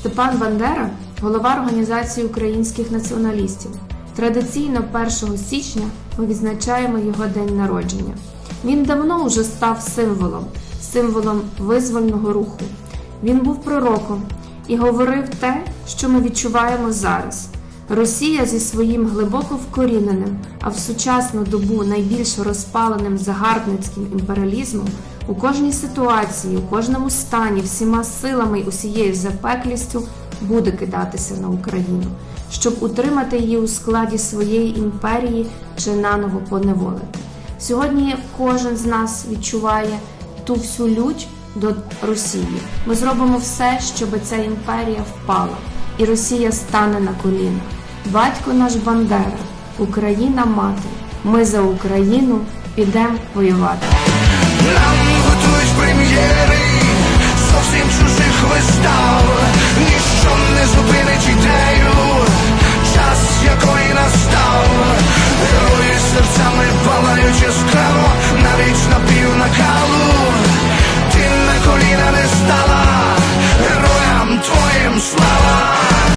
Степан Бандера голова Організації українських націоналістів. Традиційно 1 січня ми відзначаємо його день народження. Він давно вже став символом, символом визвольного руху. Він був пророком і говорив те, що ми відчуваємо зараз. Росія зі своїм глибоко вкоріненим, а в сучасну добу найбільш розпаленим загарбницьким імперіалізмом у кожній ситуації, у кожному стані, всіма силами й усією запеклістю буде кидатися на Україну, щоб утримати її у складі своєї імперії чи наново поневолити. Сьогодні кожен з нас відчуває ту всю лють до Росії. Ми зробимо все, щоб ця імперія впала, і Росія стане на коліна. Батько наш Бандера, Україна мати. Ми за Україну підемо воювати.